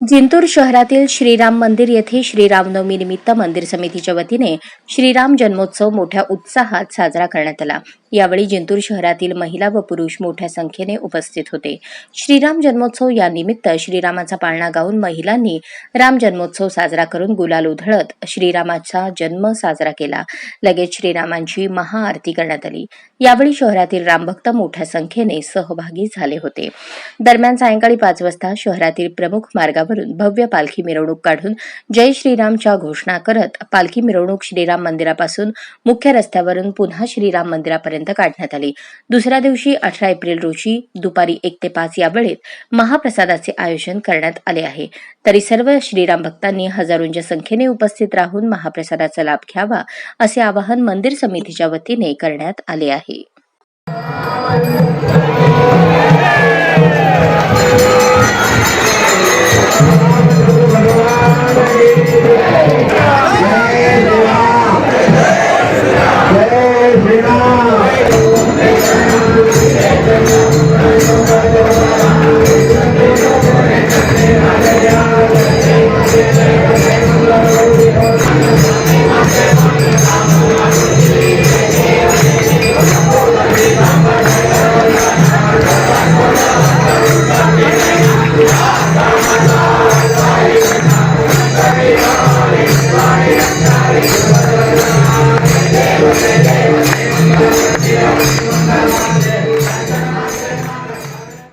जिंतूर शहरातील श्रीराम मंदिर येथे श्रीरामनवमी निमित्त मंदिर समितीच्या वतीने श्रीराम जन्मोत्सव मोठ्या उत्साहात साजरा करण्यात आला. यावेळी जिंतूर शहरातील महिला व पुरुष मोठ्या संख्येने उपस्थित होते. श्रीराम जन्मोत्सव या निमित्त श्रीरामाचा पाळणा गाऊन महिलांनी राम जन्मोत्सव साजरा करून गुलाल उधळत श्रीरामाचा जन्म साजरा केला. लगेच श्रीरामांची महाआरती करण्यात आली. यावेळी शहरातील रामभक्त मोठ्या संख्येने सहभागी झाले होते. दरम्यान सायंकाळी पाच वाजता शहरातील प्रमुख मार्गावरून भव्य पालखी मिरवणूक काढून जय श्रीरामच्या घोषणा करत पालखी मिरवणूक श्रीराम मंदिरापासून मुख्य रस्त्यावरून पुन्हा श्रीराम मंदिरापर्यंत काढण्यात आली दुसऱ्या दिवशी अठरा एप्रिल रोजी दुपारी एक ते पाच या वेळेत महाप्रसादाचे आयोजन करण्यात आले आहे तरी सर्व श्रीराम भक्तांनी हजारोंच्या संख्येने उपस्थित राहून महाप्रसादाचा लाभ घ्यावा असे आवाहन मंदिर समितीच्या वतीने करण्यात आले आहे